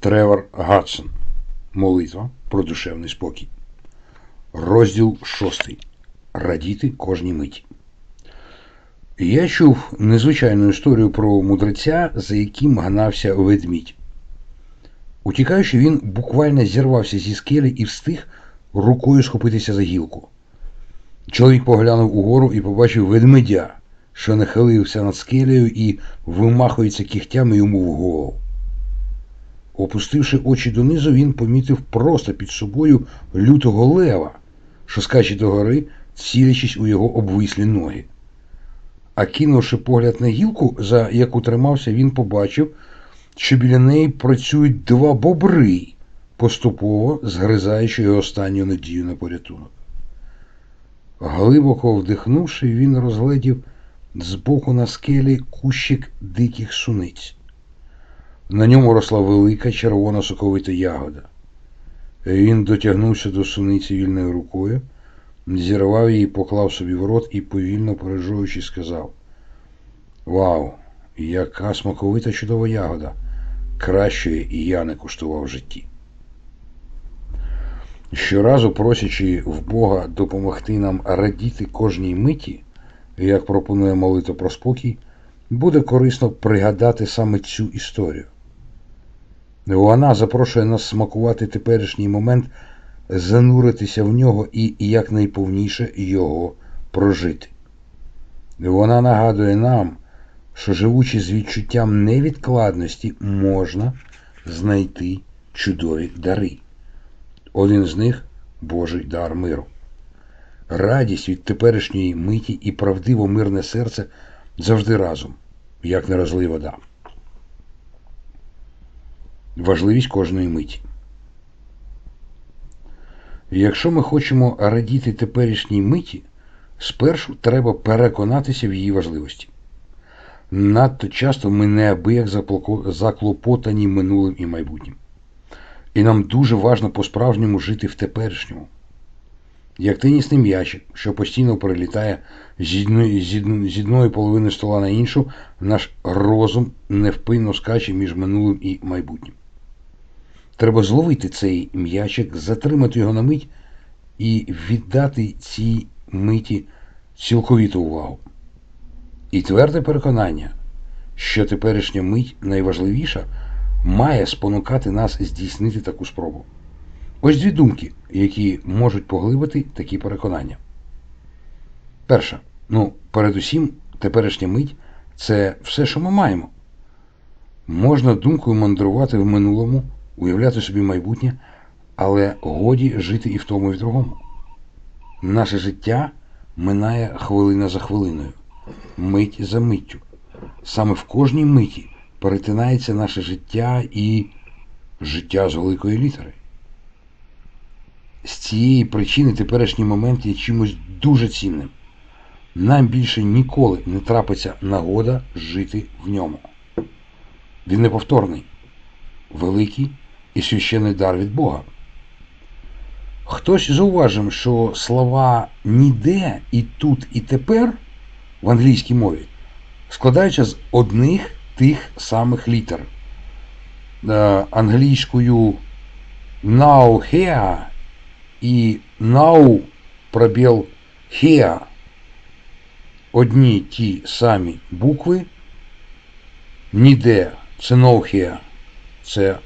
Тревор Гадсон. Молитва про душевний спокій. Розділ шостий. Радіти кожній миті. Я чув незвичайну історію про мудреця, за яким гнався ведмідь. Утікаючи, він буквально зірвався зі скелі і встиг рукою схопитися за гілку. Чоловік поглянув угору і побачив ведмедя, що нахилився над скелею і вимахується кігтями йому в голову. Опустивши очі донизу, він помітив просто під собою лютого лева, що скаче догори, цілячись у його обвислі ноги. А кинувши погляд на гілку, за яку тримався, він побачив, що біля неї працюють два бобри, поступово згризаючи його останню надію на порятунок. Глибоко вдихнувши, він розгледів збоку на скелі кущик диких суниць. На ньому росла велика червона соковита ягода. Він дотягнувся до суниці вільною рукою, зірвав її, поклав собі в рот і, повільно пережуючи, сказав: Вау, яка смаковита чудова ягода! Кращої і я не куштував в житті. Щоразу просячи в Бога допомогти нам радіти кожній миті, як пропонує молитва про спокій, буде корисно пригадати саме цю історію. Вона запрошує нас смакувати теперішній момент, зануритися в нього і якнайповніше його прожити. Вона нагадує нам, що живучи з відчуттям невідкладності, можна знайти чудові дари. Один з них Божий дар миру. Радість від теперішньої миті і правдиво мирне серце завжди разом, як не розлий. Важливість кожної миті. Якщо ми хочемо радіти теперішній миті, спершу треба переконатися в її важливості. Надто часто ми неабияк заклопотані минулим і майбутнім. І нам дуже важно по-справжньому жити в теперішньому. Як тенісний м'ячик, що постійно одної, з одної половини стола на іншу, наш розум невпинно скаче між минулим і майбутнім. Треба зловити цей м'ячик, затримати його на мить і віддати цій миті цілковіту увагу. І тверде переконання, що теперішня мить найважливіша, має спонукати нас здійснити таку спробу. Ось дві думки, які можуть поглибити такі переконання. Перша. Ну, передусім, теперішня мить це все, що ми маємо. Можна думкою мандрувати в минулому, уявляти собі майбутнє, але годі жити і в тому, і в другому. Наше життя минає хвилина за хвилиною, мить за миттю. Саме в кожній миті перетинається наше життя і життя з великої літери. З цієї причини теперішній момент є чимось дуже цінним. Нам більше ніколи не трапиться нагода жити в ньому. Він неповторний, великий і священний дар від Бога. Хтось зауважив, що слова ніде і тут, і тепер в англійській мові складаються з одних тих самих літер. Е, англійською now here і now пробіл here одні ті самі букви, ніде це no here, це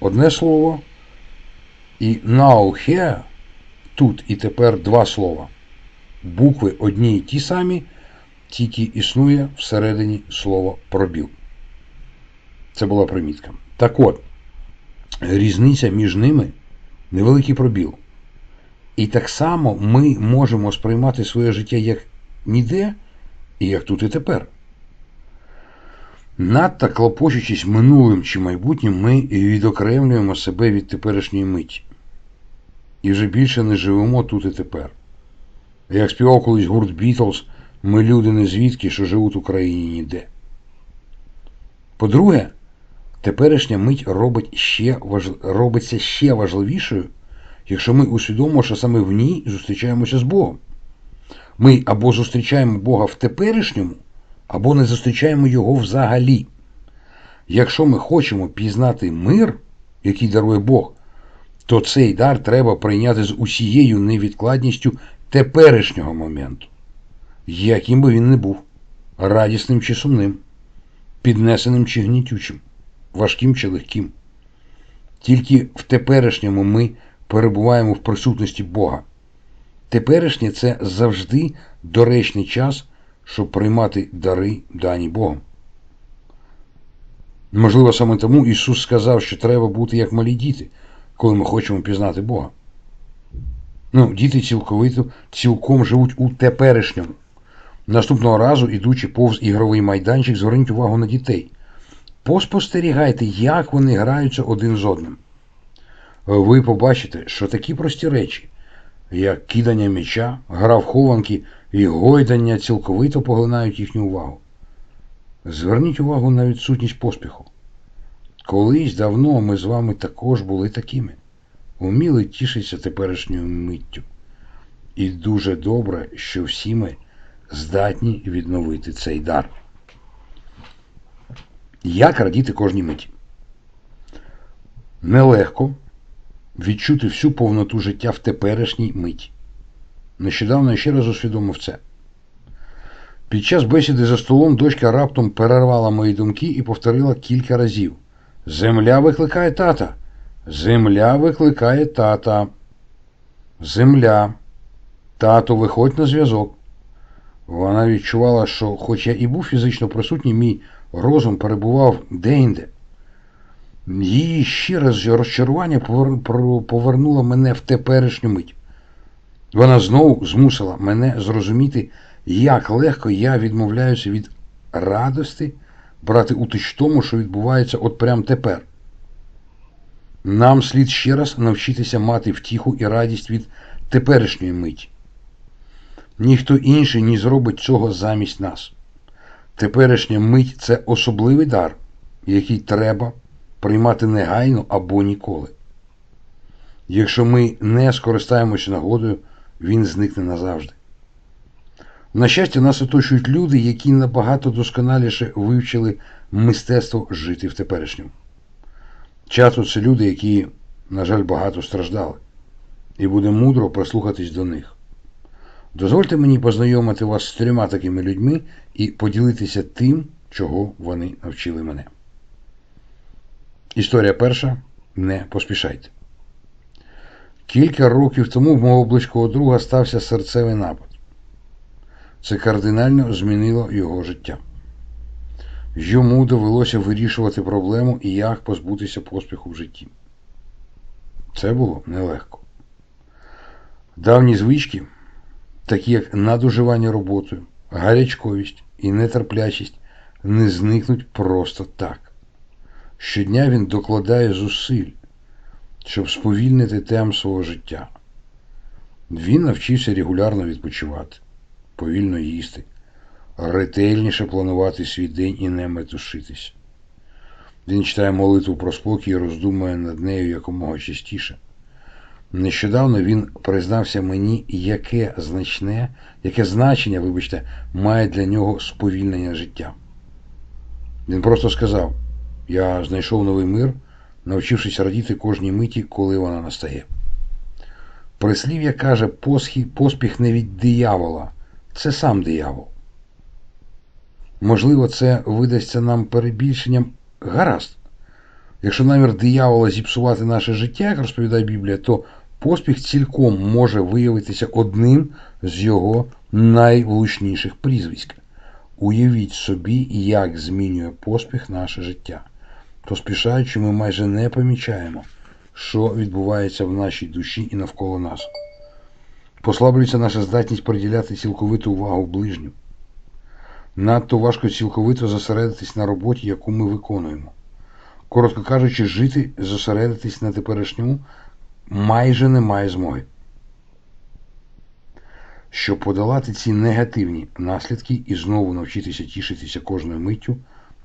одне слово, і here тут і тепер два слова. Букви одні і ті самі, тільки існує всередині слова пробіл. Це була примітка. Так от, різниця між ними невеликий пробіл. І так само ми можемо сприймати своє життя як ніде і як тут і тепер. Надто клопочучись минулим чи майбутнім, ми відокремлюємо себе від теперішньої миті. І вже більше не живемо тут і тепер. Як співав колись гурт Бітлз, ми люди не звідки, що живуть в Україні ніде. По-друге, теперішня мить робить ще важ... робиться ще важливішою, якщо ми усвідомимо, що саме в ній зустрічаємося з Богом. Ми або зустрічаємо Бога в теперішньому, або не зустрічаємо Його взагалі. Якщо ми хочемо пізнати мир, який дарує Бог, то цей дар треба прийняти з усією невідкладністю теперішнього моменту, яким би він не був, радісним чи сумним, піднесеним чи гнітючим, важким чи легким. Тільки в теперішньому ми перебуваємо в присутності Бога. Теперішнє це завжди доречний час, щоб приймати дари, дані Богом. Можливо, саме тому Ісус сказав, що треба бути як малі діти, коли ми хочемо пізнати Бога. Ну, діти цілковито цілком живуть у теперішньому. Наступного разу, ідучи повз ігровий майданчик, зверніть увагу на дітей. Поспостерігайте, як вони граються один з одним. Ви побачите, що такі прості речі, як кидання м'яча, гра в хованки і гойдання цілковито поглинають їхню увагу. Зверніть увагу на відсутність поспіху. Колись давно ми з вами також були такими, уміли тішитися теперішньою миттю. І дуже добре, що всі ми здатні відновити цей дар. Як радіти кожній миті? Нелегко відчути всю повноту життя в теперішній миті. Нещодавно ще раз усвідомив це. Під час бесіди за столом дочка раптом перервала мої думки і повторила кілька разів. Земля викликає тата. Земля викликає тата. Земля. Тато, виходь на зв'язок. Вона відчувала, що, хоч я і був фізично присутній, мій розум перебував де-інде. Її щире розчарування повернуло мене в теперішню мить. Вона знову змусила мене зрозуміти, як легко я відмовляюся від радости брати в тому, що відбувається от прямо тепер. Нам слід ще раз навчитися мати втіху і радість від теперішньої миті. Ніхто інший не зробить цього замість нас. Теперішня мить це особливий дар, який треба приймати негайно або ніколи. Якщо ми не скористаємося нагодою, він зникне назавжди. На щастя, нас оточують люди, які набагато досконаліше вивчили мистецтво жити в теперішньому. Часто це люди, які, на жаль, багато страждали, і буде мудро прислухатись до них. Дозвольте мені познайомити вас з трьома такими людьми і поділитися тим, чого вони навчили мене. Історія перша. Не поспішайте. Кілька років тому в мого близького друга стався серцевий напад. Це кардинально змінило його життя. Йому довелося вирішувати проблему і як позбутися поспіху в житті. Це було нелегко. Давні звички, такі як надуживання роботою, гарячковість і нетерплячість, не зникнуть просто так. Щодня він докладає зусиль, щоб сповільнити темп свого життя. Він навчився регулярно відпочивати, повільно їсти, ретельніше планувати свій день і не метушитися. Він читає молитву про спокій і роздумує над нею якомога частіше. Нещодавно він признався мені, яке значне, яке значення, вибачте, має для нього сповільнення життя. Він просто сказав. Я знайшов новий мир, навчившись радіти кожній миті, коли вона настає. Прислів'я каже, поспіх не від диявола, це сам диявол. Можливо, це видасться нам перебільшенням гаразд. Якщо намір диявола зіпсувати наше життя, як розповідає Біблія, то поспіх цілком може виявитися одним з його найвлучніших прізвиськ. Уявіть собі, як змінює поспіх наше життя. Поспішаючи, ми майже не помічаємо, що відбувається в нашій душі і навколо нас. Послаблюється наша здатність приділяти цілковиту увагу ближню. Надто важко цілковито зосередитись на роботі, яку ми виконуємо. Коротко кажучи, жити, зосередитись на теперішньому майже немає змоги. Щоб подолати ці негативні наслідки і знову навчитися тішитися кожною миттю,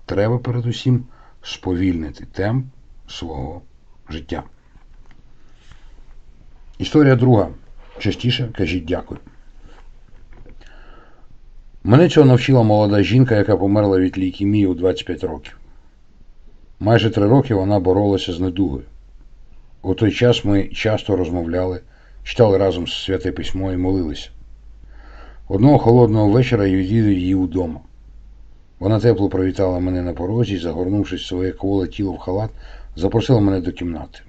треба передусім сповільнити темп свого життя. Історія друга. Частіше кажіть дякую. Мене цього навчила молода жінка, яка померла від лейкемії у 25 років. Майже три роки вона боролася з недугою. У той час ми часто розмовляли, читали разом святе письмо і молилися. Одного холодного вечора я відвідав її удома. Вона тепло привітала мене на порозі, загорнувшись в своє кволе тіло в халат, запросила мене до кімнати.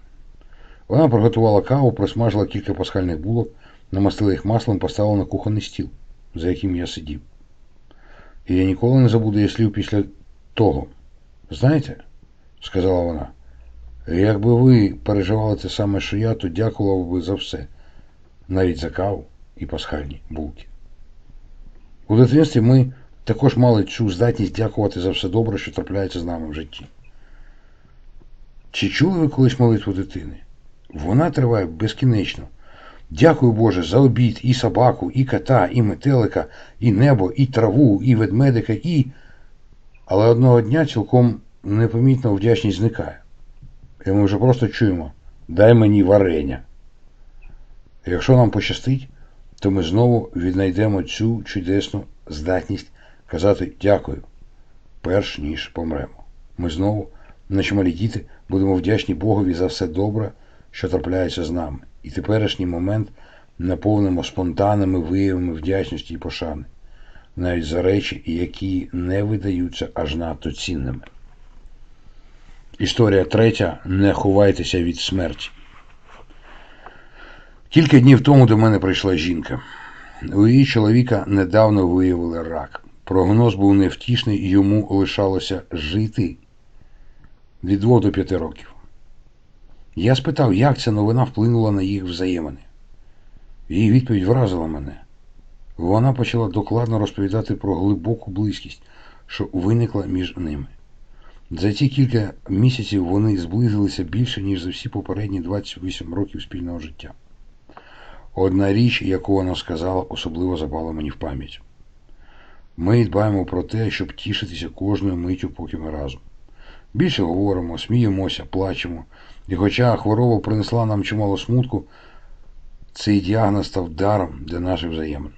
Вона приготувала каву, просмажила кілька пасхальних булок, намастила їх маслом, поставила на кухонний стіл, за яким я сидів. І я ніколи не забуду її слів після того. Знаєте, сказала вона, якби ви переживали те саме, що я, то дякував би за все, навіть за каву і пасхальні булки. У дитинстві ми також мали цю здатність дякувати за все добре, що трапляється з нами в житті. Чи чули ви колись молитву дитини? Вона триває безкінечно. Дякую Боже за обід і собаку, і кота, і метелика, і небо, і траву, і ведмедика, і. Але одного дня цілком непомітно вдячність зникає. І ми вже просто чуємо дай мені варення. Якщо нам пощастить, то ми знову віднайдемо цю чудесну здатність казати дякую, перш ніж помремо. Ми знову, наче малі діти, будемо вдячні Богові за все добре, що трапляється з нами. І теперішній момент наповнимо спонтанними виявами вдячності і пошани, навіть за речі, які не видаються аж надто цінними. Історія третя. Не ховайтеся від смерті. Кілька днів тому до мене прийшла жінка. У її чоловіка недавно виявили рак. Прогноз був невтішний йому лишалося жити від 2 до 5 років. Я спитав, як ця новина вплинула на їх взаємини. Її відповідь вразила мене. Вона почала докладно розповідати про глибоку близькість, що виникла між ними. За ці кілька місяців вони зблизилися більше, ніж за всі попередні 28 років спільного життя. Одна річ, яку вона сказала, особливо запала мені в пам'ять. Ми дбаємо про те, щоб тішитися кожною миттю, поки ми разом. Більше говоримо, сміємося, плачемо. І хоча хвороба принесла нам чимало смутку, цей діагноз став даром для наших взаємин.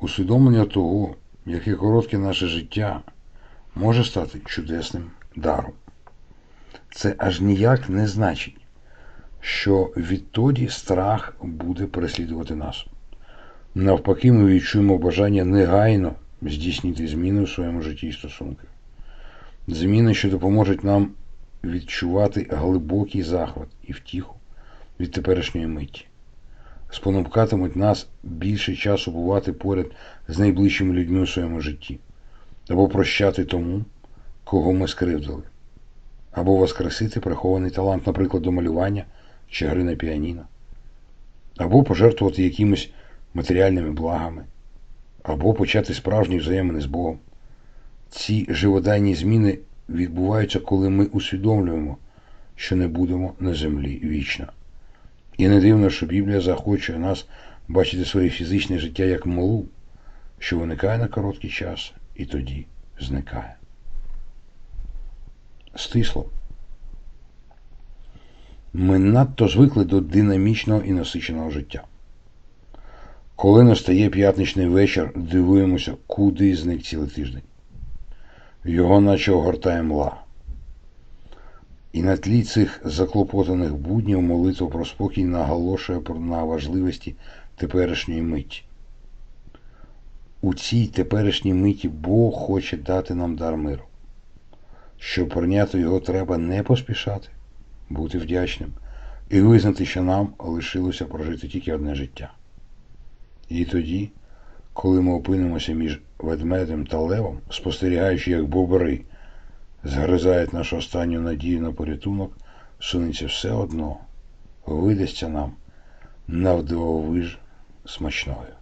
Усвідомлення того, яке коротке наше життя може стати чудесним даром. Це аж ніяк не значить, що відтоді страх буде переслідувати нас. Навпаки, ми відчуємо бажання негайно здійснити зміни в своєму житті і стосунках. Зміни, що допоможуть нам відчувати глибокий захват і втіху від теперішньої миті, спонукатимуть нас більше часу бувати поряд з найближчими людьми у своєму житті, або прощати тому, кого ми скривдили, або воскресити прихований талант, наприклад, до малювання чи гри на піаніно, або пожертвувати якимось матеріальними благами, або почати справжні взаємини з Богом. Ці живодайні зміни відбуваються, коли ми усвідомлюємо, що не будемо на землі вічно. І не дивно, що Біблія захочує нас бачити своє фізичне життя як малу, що виникає на короткий час і тоді зникає. Стисло. Ми надто звикли до динамічного і насиченого життя. Коли настає п'ятничний вечір, дивуємося, куди зник цілий тиждень. Його наче огортає мла. І на тлі цих заклопотаних буднів молитва про спокій наголошує на важливості теперішньої миті. У цій теперішній миті Бог хоче дати нам дар миру. Щоб прийняти його, треба не поспішати, бути вдячним і визнати, що нам лишилося прожити тільки одне життя. І тоді, коли ми опинимося між ведмедем та левом, спостерігаючи, як бобри згризають нашу останню надію на порятунок, сунеться все одно, видасться нам навдивовиж смачною.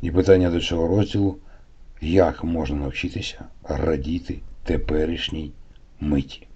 І питання до цього розділу як можна навчитися радіти теперішній миті.